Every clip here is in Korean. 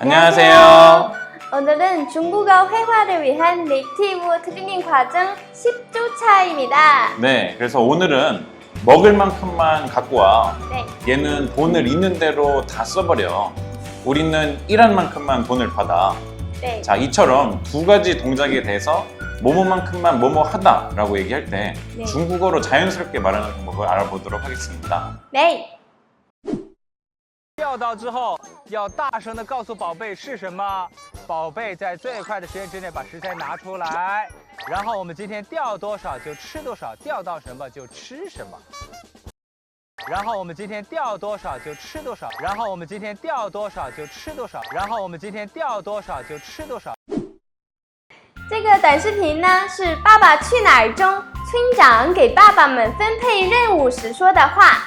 안녕하세요. 오늘은 중국어 회화를 위한 네이티브 트레이닝 과정 10주차입니다. 네, 그래서 오늘은 먹을 만큼만 갖고 와. 네, 얘는 돈을 있는 대로 다 써버려. 우리는 일한 만큼만 돈을 받아. 네, 자, 이처럼 두 가지 동작에 대해서 뭐뭐만큼만 뭐뭐 하다라고 얘기할 때 네. 중국어로 자연스럽게 말하는 방법을 알아보도록 하겠습니다. 네. 钓到之后，要大声的告诉宝贝是什么。宝贝在最快的时间之内把食材拿出来，然后我们今天钓多少就吃多少，钓到什么就吃什么。然后我们今天钓多少就吃多少，然后我们今天钓多少就吃多少，然后我们今天钓多少就吃多少。这个短视频呢是《爸爸去哪儿》中村长给爸爸们分配任务时说的话。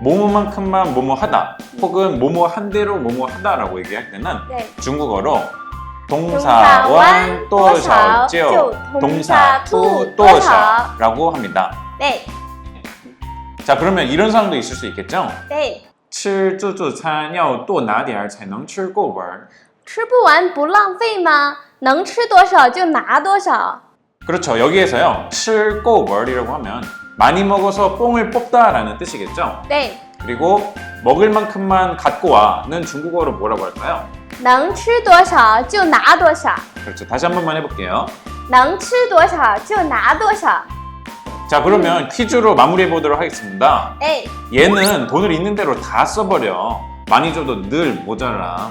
뭐뭐만큼만 뭐뭐 하다 혹은 뭐뭐 한 대로 뭐뭐 하다라고 얘기할 때는 네. 중국어로 동사완 동사완 또샤오지오 또샤오, 동사투 동사투 또샤라고 합니다. 对 자 그러면 이런 상황도 있을 수 있겠죠? 对，吃自助餐要多拿点儿才能吃够本儿吃不完不浪费吗？能吃多少就拿多少。 그렇죠. 여기에서요. 吃够本儿이라고 하면 많이 먹어서 뽕을 뽑다라는 뜻이겠죠? 对， 그리고 먹을 만큼만 갖고 와는 중국어로 뭐라고 할까요? 能吃多少就拿多少， 그렇죠. 다시 한 번만 해볼게요. 能吃多少就拿多少。 자 그러면 퀴즈로 마무리해 보도록 하겠습니다. 哎， 얘는 돈을 있는 대로 다 써버려. 많이 줘도 늘 모자라.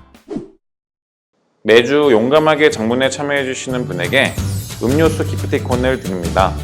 매주 용감하게 장문에 참여해주시는 분에게 음료수 기프티콘을 드립니다.